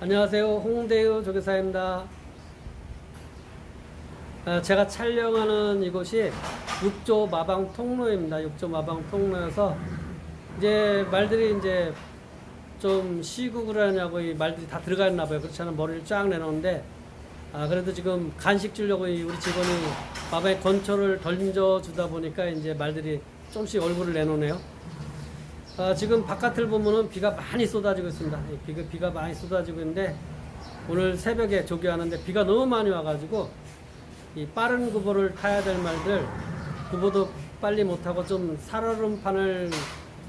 안녕하세요. 홍대유 조교사입니다. 아, 제가 촬영하는 이곳이 육조 마방 통로입니다. 육조 마방 통로여서 이제 말들이 이제 좀 쉬고 그러냐고 이 말들이 다 들어가 있나 봐요. 그렇지 않으면 머리를 쫙 내놓는데 아 그래도 지금 간식 주려고 이 우리 직원이 마방에 건초를 던져 주다 보니까 이제 말들이 좀씩 얼굴을 내놓네요. 아, 지금 바깥을 보면은 비가 많이 쏟아지고 있습니다. 이 비가, 비가 많이 쏟아지고 있는데 오늘 새벽에 조교하는데 비가 너무 많이 와가지고 이 빠른 구보를 타야 될 말들 구보도 빨리 못하고 좀 살얼음판을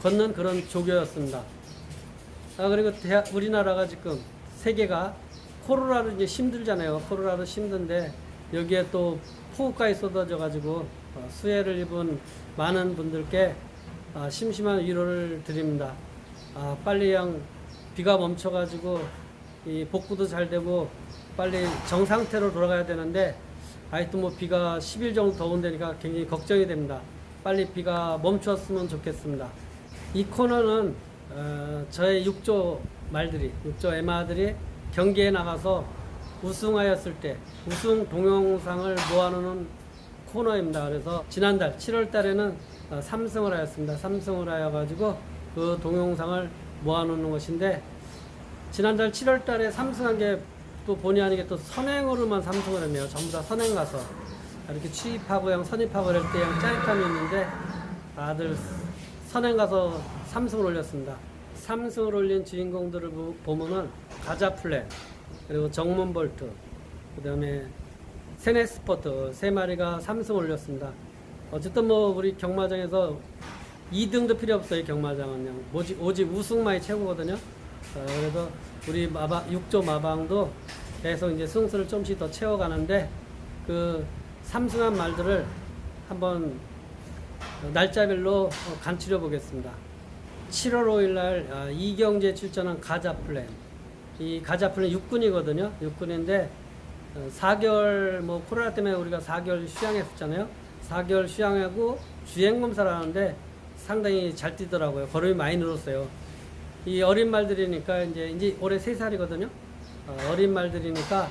걷는 그런 조교였습니다. 아, 그리고 대하, 우리나라가 지금 세계가 코로나로 이제 힘들잖아요. 코로나로 힘든데 여기에 또 폭우까지 쏟아져 가지고 어, 수해를 입은 많은 분들께 아, 심심한 위로를 드립니다. 아, 빨리 양 비가 멈춰 가지고 이 복구도 잘 되고 빨리 정상태로 돌아가야 되는데 아직도 뭐 비가 10일 정도 더운 데니까 굉장히 걱정이 됩니다. 빨리 비가 멈췄으면 좋겠습니다. 이 코너는 어, 저의 육조 말들이 육조 에마들이 경기에 나가서 우승하였을 때 우승 동영상을 모아놓는 코너입니다. 그래서 지난달 7월 달에는 어, 3승을 하였습니다. 3승을 하여가지고 그 동영상을 모아놓는 것인데 지난달 7월 달에 3승한 게 또 본의 아니게 또 선행으로만 3승을 했네요. 전부 다 선행 가서 이렇게 취입하고 양 선입하고 이럴 때 양 짜릿함이 있는데 다들 선행 가서 3승을 올렸습니다. 3승을 올린 주인공들을 보- 보면은 가자 플랜 그리고 정문 볼트 그 다음에 세네 스포트 세 마리가 3승 올렸습니다. 어쨌든 뭐 우리 경마장에서 2등도 필요 없어요 경마장은요. 오직, 오직 우승만이 최고거든요. 어, 그래서 우리 마방 육조 마방도 계속 이제 승수를 좀씩 더 채워가는데 그 3승한 말들을 한번 날짜별로 어, 간추려 보겠습니다. 7월 5일 날 아, 이경재 출전한 가자 플랜. 이 가자 플랜 육군이거든요. 육군인데 어, 4개월 뭐 코로나 때문에 우리가 4개월 휴양했었잖아요. 4개월 휴양하고 주행 검사를 하는데 상당히 잘 뛰더라고요. 걸음이 많이 늘었어요. 이 어린 말들이니까 이제 이제 올해 3살이거든요. 어, 린 말들이니까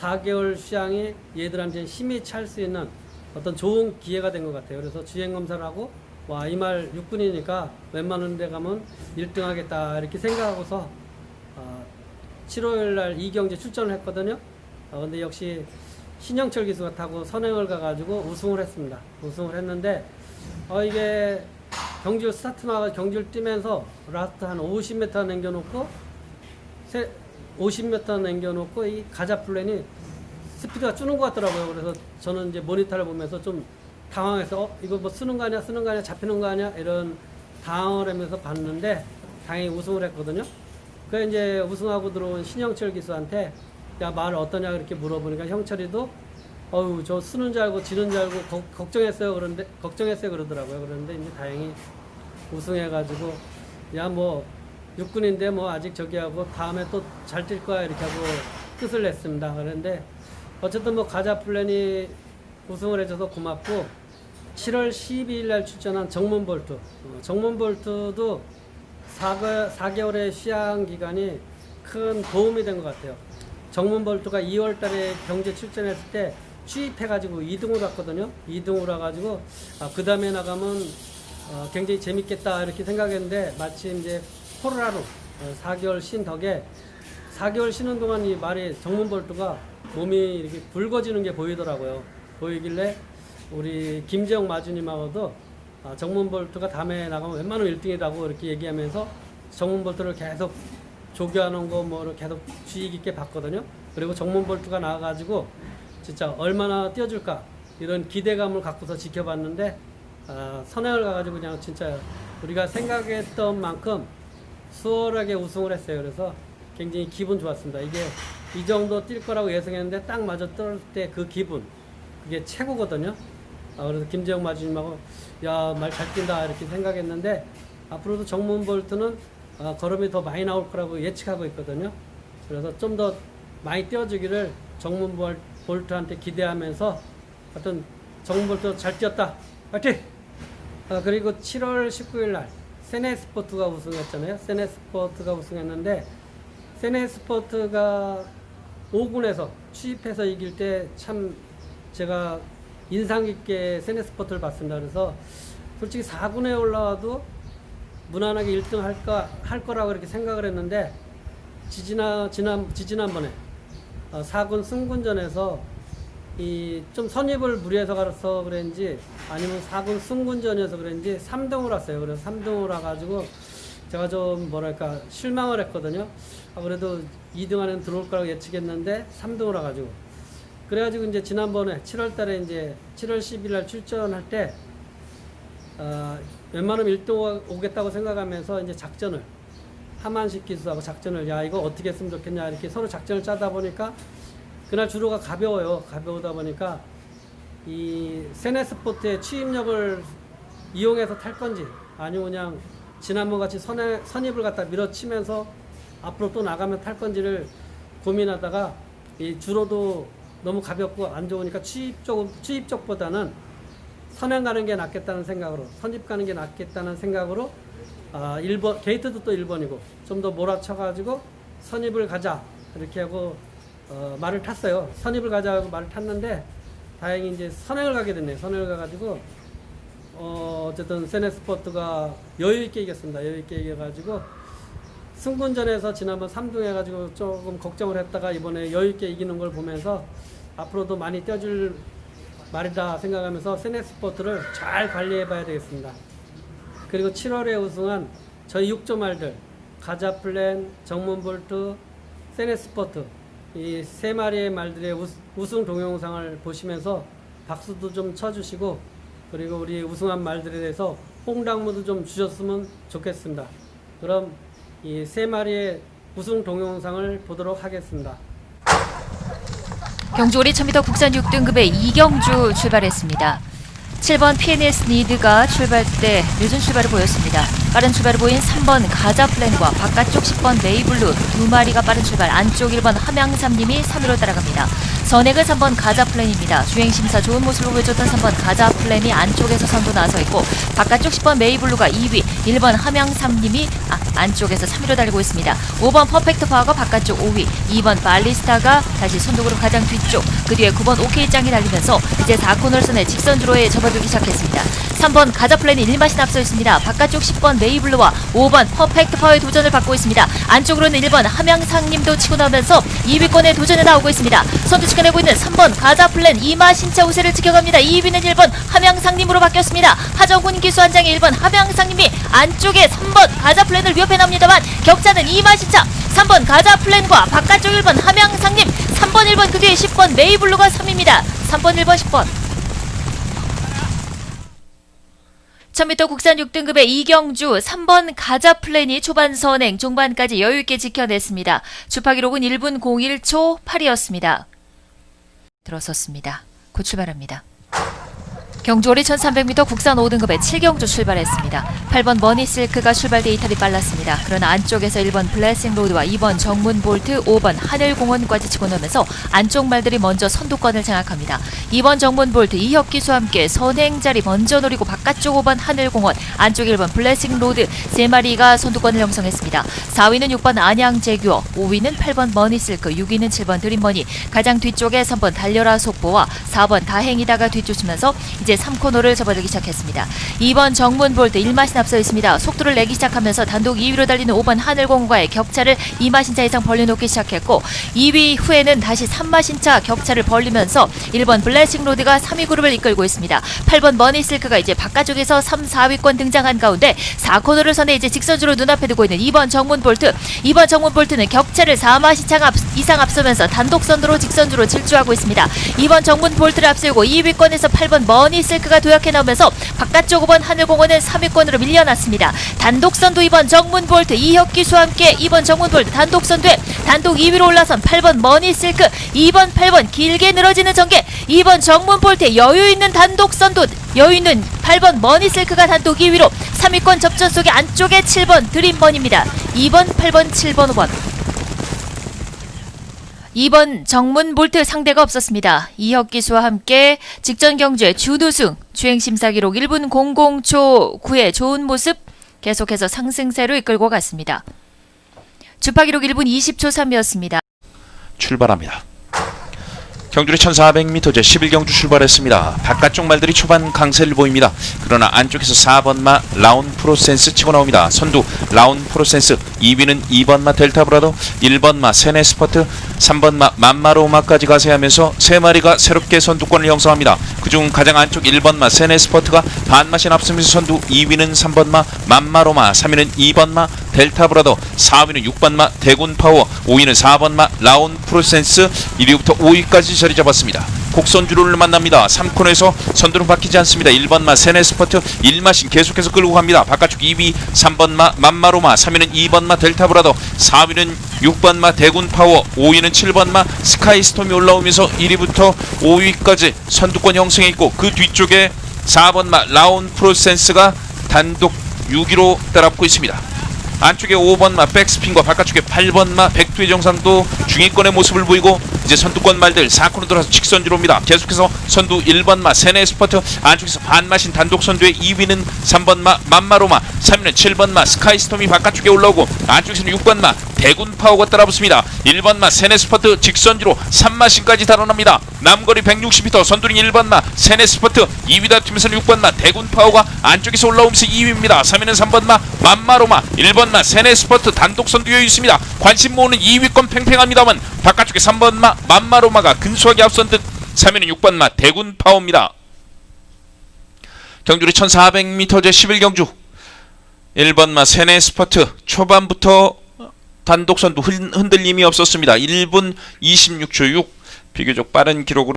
4개월 휴양이 얘들한테 힘이 찰 수 있는 어떤 좋은 기회가 된 것 같아요. 그래서 주행 검사를 하고 와 이 말 육군이니까 웬만한 데 가면 1등 하겠다 이렇게 생각하고서 어, 7월 날 이경제 출전을 했거든요. 어, 근데 역시 신영철 기수가 타고 선행을 가가지고 우승을 했습니다. 우승을 했는데 어, 이게 경주 스타트 나가 경주를 뛰면서 라스트 한 50m 남겨놓고 세, 50m 남겨놓고 이 가자 플랜이 스피드가 주는 것 같더라고요. 그래서 저는 이제 모니터를 보면서 좀 당황해서 어, 이거 뭐 쓰는 거 아니야, 쓰는 거 아니야, 잡히는 거 아니야 이런 당황을 하면서 봤는데 당연히 우승을 했거든요. 그 이제 우승하고 들어온 신영철 기수한테 야 말 어떠냐 이렇게 물어보니까 형철이도 어우 저 쓰는 줄 알고 지는 줄 알고 거- 걱정했어요 그런데 걱정했어요 그러더라고요. 그런데 이제 다행히 우승해가지고 야 뭐 육군인데 뭐 아직 저기 하고 다음에 또 잘 뛸 거야 이렇게 하고 끝을 냈습니다. 그런데 어쨌든 뭐 가자 플랜이 우승을 해줘서 고맙고 7월 12일 날 출전한 정문 볼트 어, 정문 볼트도 4개, 4개월의 휴양 기간이 큰 도움이 된 것 같아요. 정문 볼트가 2월 달에 경제 출전했을 때 취입해가지고 2등으로 갔거든요. 2등으로 와가지고 아, 그 다음에 나가면 어, 굉장히 재밌겠다 이렇게 생각했는데 마침 이제 코로나로 어, 4개월 쉰 덕에 4개월 쉬는 동안 이 말이 정문 볼트가 몸이 이렇게 붉어지는 게 보이더라고요. 보이길래 우리 김재영 마주님하고도 아, 정문 볼트가 다음에 나가면 웬만하면 1등이라고 이렇게 얘기하면서 정문 볼트를 계속 조교하는 거 뭐를 계속 주의 깊게 봤거든요. 그리고 정문 볼트가 나와가지고 진짜 얼마나 뛰어줄까 이런 기대감을 갖고서 지켜봤는데 아, 선행을 가가지고 그냥 진짜 우리가 생각했던 만큼 수월하게 우승을 했어요. 그래서 굉장히 기분 좋았습니다. 이게 이 정도 뛸 거라고 예상했는데 딱 맞아 떨어질 때그 기분 그게 최고거든요. 아, 그래서 김재영 마주님하고 야 말 잘 뛴다 이렇게 생각했는데 앞으로도 정문 볼트는 아, 걸음이 더 많이 나올 거라고 예측하고 있거든요. 그래서 좀 더 많이 뛰어주기를 정문 볼- 볼트한테 기대하면서 하여튼 정문 볼트 잘 뛰었다. 파이팅! 아, 그리고 7월 19일 날 세네 스포트가 우승했잖아요. 세네 스포트가 우승했는데 세네 스포트가 5군에서 취입해서 이길 때 참 제가 인상 깊게 세네스포트를 봤습니다. 그래서 솔직히 4군에 올라와도 무난하게 1등 할까 할 거라고 그렇게 생각을 했는데 지지나 지난 지지난번에 어, 4군 승군전에서 이 좀 선입을 무리해서 가서 그랬는지 아니면 4군 승군전이어서 그랬는지 3등을 왔어요. 그래서 3등을 와가지고 제가 좀 뭐랄까 실망을 했거든요. 아, 그래도 2등 안에 들어올 거라고 예측했는데 3등을 와가지고 그래가지고 이제 지난번에 7월달에 이제 7월 10일 날 출전할 때 어, 웬만하면 1등 오겠다고 생각하면서 이제 작전을 하만식 기수하고 작전을 야 이거 어떻게 했으면 좋겠냐 이렇게 서로 작전을 짜다 보니까 그날 주로가 가벼워요. 가벼우다 보니까 이 세네 스포트의 취입력을 이용해서 탈 건지 아니면 그냥 지난번 같이 선에, 선입을 갖다 밀어치면서 앞으로 또 나가면 탈 건지를 고민하다가 이 주로도 너무 가볍고 안 좋으니까 취입 쪽 취입 쪽보다는 선행 가는 게 낫겠다는 생각으로 선입 가는 게 낫겠다는 생각으로 아 1번 게이트도 또 1번이고 좀 더 몰아쳐가지고 선입을 가자 이렇게 하고 어, 말을 탔어요. 선입을 가자고 말을 탔는데 다행히 이제 선행을 가게 됐네요. 선행을 가가지고 어, 어쨌든 세네스포트가 여유 있게 이겼습니다. 여유 있게 이겨가지고 승군전에서 지난번 3등 해가지고 조금 걱정을 했다가 이번에 여유 있게 이기는 걸 보면서 앞으로도 많이 뛰어줄 말이다 생각하면서 세네스포트를 잘 관리해 봐야 되겠습니다. 그리고 7월에 우승한 저희 6조 말들 가자플랜, 정문볼트, 세네스포트 이 세 마리의 말들의 우- 우승 동영상을 보시면서 박수도 좀 쳐주시고 그리고 우리 우승한 말들에 대해서 홍당무도 좀 주셨으면 좋겠습니다. 그럼 이 세 마리의 우승 동영상을 보도록 하겠습니다. 경주오리 1000m 국산 6등급의 이경주 출발했습니다. 7번 PNS 니드가 출발 때 늦은 출발을 보였습니다. 빠른 출발을 보인 3번 가자플랜과 바깥쪽 10번 메이블루 두 마리가 빠른 출발 안쪽 1번 함양삼님이 3위로 따라갑니다. 선행은 3번 가자 플랜입니다. 주행 심사 좋은 모습을 보여줬던 3번 가자 플랜이 안쪽에서 선두 나서 있고 바깥쪽 10번 메이블루가 2위 1번 함양삼님이 아, 안쪽에서 3위로 달리고 있습니다. 5번 퍼펙트 파워가 바깥쪽 5위 2번 발리스타가 다시 선두그룹 가장 뒤쪽 그 뒤에 9번 오케이짱이 달리면서 이제 4코너선에 직선 주로에 접어들기 시작했습니다. 3번 가자 플랜이 1마신 앞서 있습니다. 바깥쪽 10번 메이블루와 5번 퍼펙트 파워의 도전을 받고 있습니다. 안쪽으로는 1번 함양상님도 치고 나오면서 2위권에 도전에 나오고 있습니다. 선두 지켜내고 있는 3번 가자플랜 이마신차 우세를 지켜갑니다. 2위는 1번 함양상님으로 바뀌었습니다. 하정훈 기수 한 장의 1번 함양상님이 안쪽에 3번 가자플랜을 위협해 납니다만 격차는 이마신차 3번 가자플랜과 바깥쪽 1번 함양상님 3번 1번 그 뒤에 10번 메이블루가 3위입니다. 3번 1번 10번 1000m 국산 6등급의 이경주 3번 가자 플랜이 초반 선행 종반까지 여유있게 지켜냈습니다. 주파 기 록은 1분 01초 8이었습니다. 들어섰습니다. 곧 출발합니다. 경주오리 1300m 국산 5등급의 7경주 출발했습니다. 8번 머니실크가 출발 때 이탈이 빨랐습니다. 그러나 안쪽에서 1번 블레싱 로드와 2번 정문 볼트, 5번 하늘공원까지 치고 나면서 안쪽 말들이 먼저 선두권을 장악합니다. 2번 정문 볼트 이혁기수와 함께 선행 자리 먼저 노리고 바깥쪽 5번 하늘공원, 안쪽 1번 블레싱 로드 세 마리가 선두권을 형성했습니다. 4위는 6번 안양재규어, 5위는 8번 머니실크, 6위는 7번 드림머니, 가장 뒤쪽에 3번 달려라 속보와 4번 다행이다가 뒤쫓으면서 이제 3코너를 접어들기 시작했습니다. 2번 정문 볼트 1마신 앞서 있습니다. 속도를 내기 시작하면서 단독 2위로 달리는 5번 하늘공과의 격차를 2마신차 이상 벌려놓기 시작했고 2위 후에는 다시 3마신차 격차를 벌리면서 1번 블레싱 로드가 3위 그룹을 이끌고 있습니다. 8번 머니 실크가 이제 바깥쪽에서 3, 4위권 등장한 가운데 4코너를 선에 이제 직선주로 눈앞에 두고 있는 2번 정문 볼트 2번 정문 볼트는 격차를 4마신차 앞, 이상 앞서면서 단독 선두로 직선주로 질주하고 있습니다. 2번 정문 볼트를 앞세우고 2위권에서 8번 머니 실크가 도약해 나오면서 바깥쪽 5번 하늘공원은 3위권으로 밀려났습니다. 단독 선두 2번 정문 볼트 이혁기수와 함께 2번 정문 볼트 단독 선두에 단독 2위로 올라선 8번 머니실크 2번 8번 길게 늘어지는 전개 2번 정문 볼트 여유 있는 단독 선두 여유 있는 8번 머니실크가 단독 2위로 3위권 접전 속에 안쪽에 7번 드림번입니다. 2번 8번 7번 5번 2번 정문 볼트 상대가 없었습니다. 이혁 기수와 함께 직전 경주의 준우승 주행 심사 기록 1분 00초 9의 좋은 모습 계속해서 상승세로 이끌고 갔습니다. 주파 기록 1분 20초 3이었습니다. 출발합니다. 경주리 1400m 제 11경주 출발했습니다. 바깥쪽 말들이 초반 강세를 보입니다. 그러나 안쪽에서 4번마 라운 프로센스 치고 나옵니다. 선두 라운 프로센스 2위는 2번마 델타브라도 1번마 세네스퍼트 3번마 맘마로 마까지 가세하면서 세 마리가 새롭게 선두권을 형성합니다. 그중 가장 안쪽 1번 마 세네스퍼트가 반마신 앞서면서 선두 2위는 3번마 맘마로 마 3위는 2번 마 델타 브라도 4위는 6번 마 대군 파워 5위는 4번 마 라운 프로센스 1위부터 5위까지 자리 잡았습니다. 곡선주로를 만납니다. 3코너에서 선두는 바뀌지 않습니다. 1번마 세네스퍼트 1마신 계속해서 끌고 갑니다. 바깥쪽 2위 3번마 맘마로마 3위는 2번마 델타브라도 4위는 6번마 대군파워 5위는 7번마 스카이스톰이 올라오면서 1위부터 5위까지 선두권 형성해 있고 그 뒤쪽에 4번마 라운 프로센스가 단독 6위로 따라붙고 있습니다. 안쪽에 5번마 백스핀과 바깥쪽에 8번마 백두의 정상도 중위권의 모습을 보이고 이제 선두권 말들 4코너 들어서 직선주로 옵니다. 계속해서 선두 1번마 세네 스퍼트 안쪽에서 반마신 단독 선두의 2위는 3번마 맘마로마 3위는 7번마 스카이스톰이 바깥쪽에 올라오고 안쪽에서는 6번마 대군 파워가 따라붙습니다. 1번마 세네 스퍼트 직선주로 3마신까지 달아납니다. 남거리 160m 선두는 1번마 세네 스퍼트 2위 다투면서는 6번마 대군 파워가 안쪽에서 올라오면서 2위입니다. 3위는 3번마 맘마로마 1번마 세네 스퍼트 단독 선두에 있습니다. 관심 모으는 2위권 팽팽합니다만 바깥쪽에 3번마 맘마로마가 근소하게 앞선 듯 3위는 6번마 대군 파워입니다. 경주리 1400m 제 11경주 1번마 세네 스퍼트 초반부터 단독 선두 흔- 흔들림이 없었습니다. 1분 26초 6 비교적 빠른 기록으로